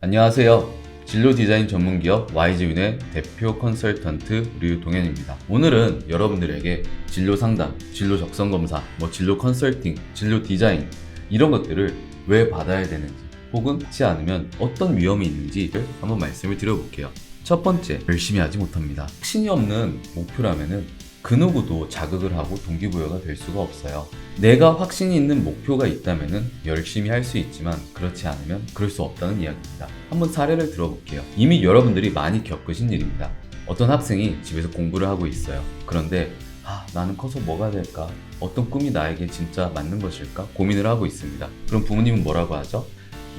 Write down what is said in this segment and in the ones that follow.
안녕하세요. 진로 디자인 전문 기업 YG윈의 대표 컨설턴트 류동현입니다. 오늘은 여러분들에게 진로 상담, 진로 적성 검사, 뭐 진로 컨설팅, 진로 디자인 이런 것들을 왜 받아야 되는지 혹은 하지 않으면 어떤 위험이 있는지를 한번 말씀을 드려볼게요. 첫 번째, 열심히 하지 못합니다. 확신이 없는 목표라면은 그 누구도 자극을 하고 동기부여가 될 수가 없어요. 내가 확신이 있는 목표가 있다면 열심히 할 수 있지만 그렇지 않으면 그럴 수 없다는 이야기입니다. 한번 사례를 들어볼게요. 이미 여러분들이 많이 겪으신 일입니다. 어떤 학생이 집에서 공부를 하고 있어요. 그런데 아, 나는 커서 뭐가 될까? 어떤 꿈이 나에게 진짜 맞는 것일까? 고민을 하고 있습니다. 그럼 부모님은 뭐라고 하죠?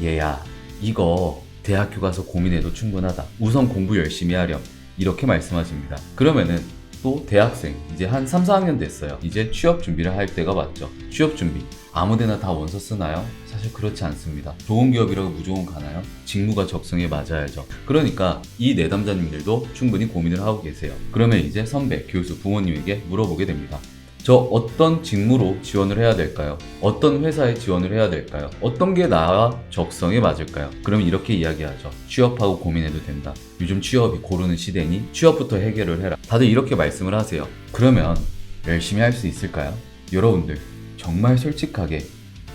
얘야, 이거 대학교 가서 고민해도 충분하다. 우선 공부 열심히 하렴. 이렇게 말씀하십니다. 그러면은 또 대학생 이제 한 3, 4학년 됐어요. 이제 취업 준비를 할 때가 왔죠. 취업 준비. 아무데나 다 원서 쓰나요? 사실 그렇지 않습니다. 좋은 기업이라고 무조건 가나요? 직무가 적성에 맞아야죠. 그러니까 이 내담자님들도 충분히 고민을 하고 계세요. 그러면 이제 선배, 교수, 부모님에게 물어보게 됩니다. 저 어떤 직무로 지원을 해야 될까요? 어떤 회사에 지원을 해야 될까요? 어떤 게 나와 적성에 맞을까요? 그럼 이렇게 이야기하죠. 취업하고 고민해도 된다. 요즘 취업이 고르는 시대니 취업부터 해결을 해라. 다들 이렇게 말씀을 하세요. 그러면 열심히 할 수 있을까요? 여러분들 정말 솔직하게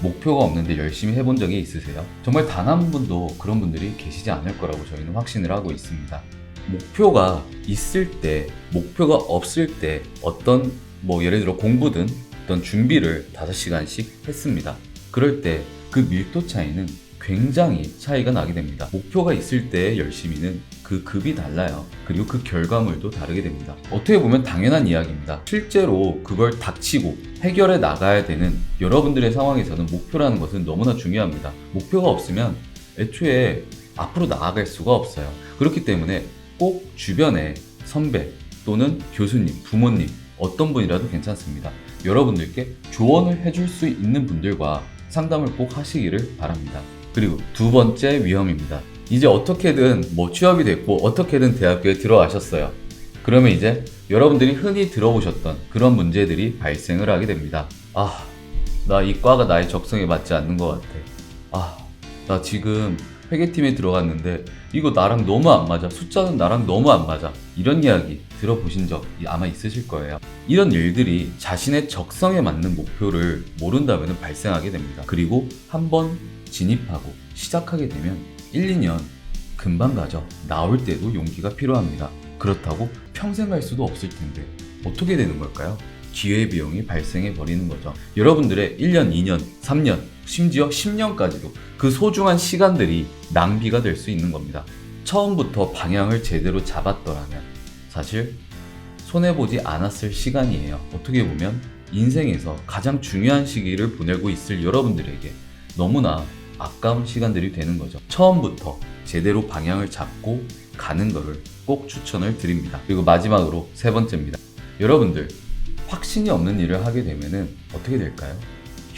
목표가 없는데 열심히 해본 적이 있으세요? 정말 단 한 분도 그런 분들이 계시지 않을 거라고 저희는 확신을 하고 있습니다. 목표가 있을 때, 목표가 없을 때 어떤 뭐 예를 들어 공부든 어떤 준비를 5시간씩 했습니다. 그럴 때 그 밀도 차이는 굉장히 차이가 나게 됩니다. 목표가 있을 때의 열심히는 그 급이 달라요. 그리고 그 결과물도 다르게 됩니다. 어떻게 보면 당연한 이야기입니다. 실제로 그걸 닥치고 해결해 나가야 되는 여러분들의 상황에서는 목표라는 것은 너무나 중요합니다. 목표가 없으면 애초에 앞으로 나아갈 수가 없어요. 그렇기 때문에 꼭 주변에 선배 또는 교수님, 부모님, 어떤 분이라도 괜찮습니다. 여러분들께 조언을 해줄 수 있는 분들과 상담을 꼭 하시기를 바랍니다. 그리고 두 번째 위험입니다. 이제 어떻게든 뭐 취업이 됐고 어떻게든 대학교에 들어가셨어요. 그러면 이제 여러분들이 흔히 들어보셨던 그런 문제들이 발생을 하게 됩니다. 아, 나 이 과가 나의 적성에 맞지 않는 것 같아. 아, 나 지금 회계팀에 들어갔는데 이거 나랑 너무 안 맞아. 숫자는 나랑 너무 안 맞아. 이런 이야기 들어보신 적 아마 있으실 거예요. 이런 일들이 자신의 적성에 맞는 목표를 모른다면 발생하게 됩니다. 그리고 한번 진입하고 시작하게 되면 1, 2년 금방 가죠. 나올 때도 용기가 필요합니다. 그렇다고 평생 갈 수도 없을 텐데 어떻게 되는 걸까요? 기회비용이 발생해 버리는 거죠. 여러분들의 1년, 2년, 3년, 심지어 10년까지도 그 소중한 시간들이 낭비가 될 수 있는 겁니다. 처음부터 방향을 제대로 잡았더라면 사실 손해보지 않았을 시간이에요. 어떻게 보면 인생에서 가장 중요한 시기를 보내고 있을 여러분들에게 너무나 아까운 시간들이 되는 거죠. 처음부터 제대로 방향을 잡고 가는 거를 꼭 추천을 드립니다. 그리고 마지막으로 세 번째입니다. 여러분들 확신이 없는 일을 하게 되면은 어떻게 될까요?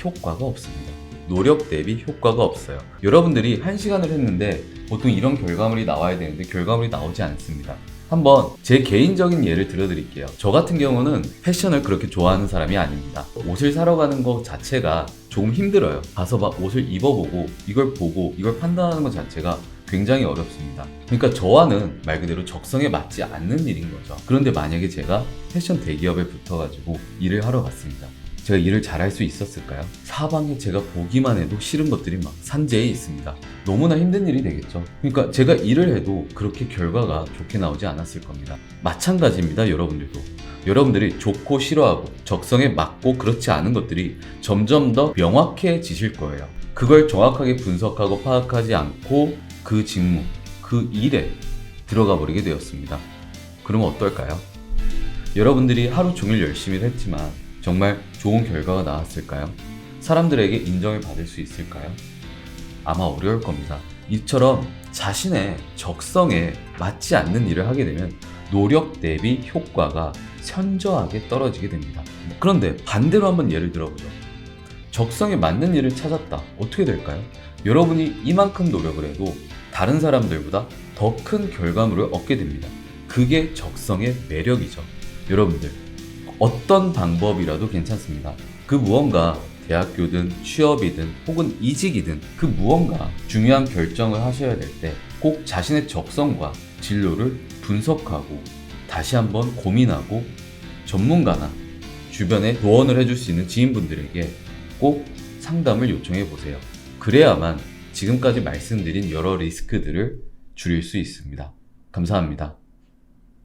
효과가 없습니다. 노력 대비 효과가 없어요. 여러분들이 한 시간을 했는데 보통 이런 결과물이 나와야 되는데 결과물이 나오지 않습니다. 한번 제 개인적인 예를 들어드릴게요. 저 같은 경우는 패션을 그렇게 좋아하는 사람이 아닙니다. 옷을 사러 가는 것 자체가 조금 힘들어요. 가서 막 옷을 입어보고 이걸 보고 이걸 판단하는 것 자체가 굉장히 어렵습니다. 그러니까 저와는 말 그대로 적성에 맞지 않는 일인 거죠. 그런데 만약에 제가 패션 대기업에 붙어가지고 일을 하러 갔습니다. 제가 일을 잘할 수 있었을까요? 사방에 제가 보기만 해도 싫은 것들이 막 산재해 있습니다. 너무나 힘든 일이 되겠죠. 그러니까 제가 일을 해도 그렇게 결과가 좋게 나오지 않았을 겁니다. 마찬가지입니다, 여러분들도. 여러분들이 좋고 싫어하고 적성에 맞고 그렇지 않은 것들이 점점 더 명확해지실 거예요. 그걸 정확하게 분석하고 파악하지 않고 그 직무, 그 일에 들어가 버리게 되었습니다. 그러면 어떨까요? 여러분들이 하루 종일 열심히 했지만 정말 좋은 결과가 나왔을까요? 사람들에게 인정을 받을 수 있을까요? 아마 어려울 겁니다. 이처럼 자신의 적성에 맞지 않는 일을 하게 되면 노력 대비 효과가 현저하게 떨어지게 됩니다. 그런데 반대로 한번 예를 들어보죠. 적성에 맞는 일을 찾았다. 어떻게 될까요? 여러분이 이만큼 노력을 해도 다른 사람들보다 더 큰 결과물을 얻게 됩니다. 그게 적성의 매력이죠. 여러분들, 어떤 방법이라도 괜찮습니다. 그 무언가 대학교든 취업이든 혹은 이직이든 그 무언가 중요한 결정을 하셔야 될 때 꼭 자신의 적성과 진로를 분석하고 다시 한번 고민하고 전문가나 주변에 조언을 해줄 수 있는 지인분들에게 꼭 상담을 요청해 보세요. 그래야만 지금까지 말씀드린 여러 리스크들을 줄일 수 있습니다. 감사합니다.